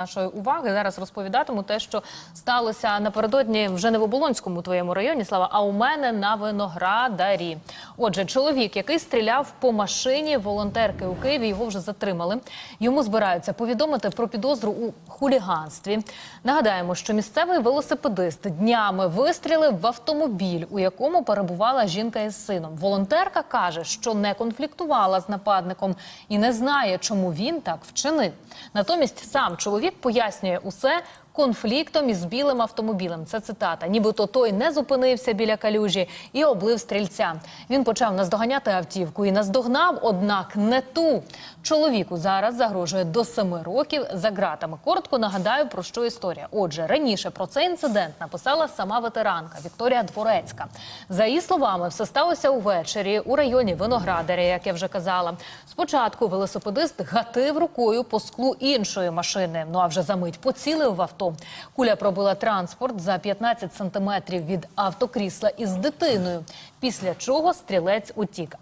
Нашої уваги зараз розповідатиму те, що сталося напередодні вже не в Оболонському твоєму районі, слава, а у мене на виноградарі. Отже, чоловік, який стріляв по машині волонтерки у Києві, його вже затримали. Йому збираються повідомити про підозру у хуліганстві. Нагадаємо, що місцевий велосипедист днями вистрілив в автомобіль, у якому перебувала жінка із сином. Волонтерка каже, що не конфліктувала з нападником і не знає, чому він так вчинив. Натомість сам чоловік пояснює усе конфліктом із білим автомобілем. Це цитата. Нібито той не зупинився біля калюжі і облив стрільця. Він почав наздоганяти автівку і наздогнав, однак не ту. Чоловіку зараз загрожує до семи років за ґратами. Коротко нагадаю про що історія. Отже, раніше про цей інцидент написала сама ветеранка Вікторія Дворецька. За її словами, все сталося увечері у районі Виноградаря, як я вже казала. Спочатку велосипедист гатив рукою по склу іншої машини. Ну а вже за мить поцілив в авто. Куля пробила транспорт за 15 сантиметрів від автокрісла із дитиною. Після чого стрілець утік.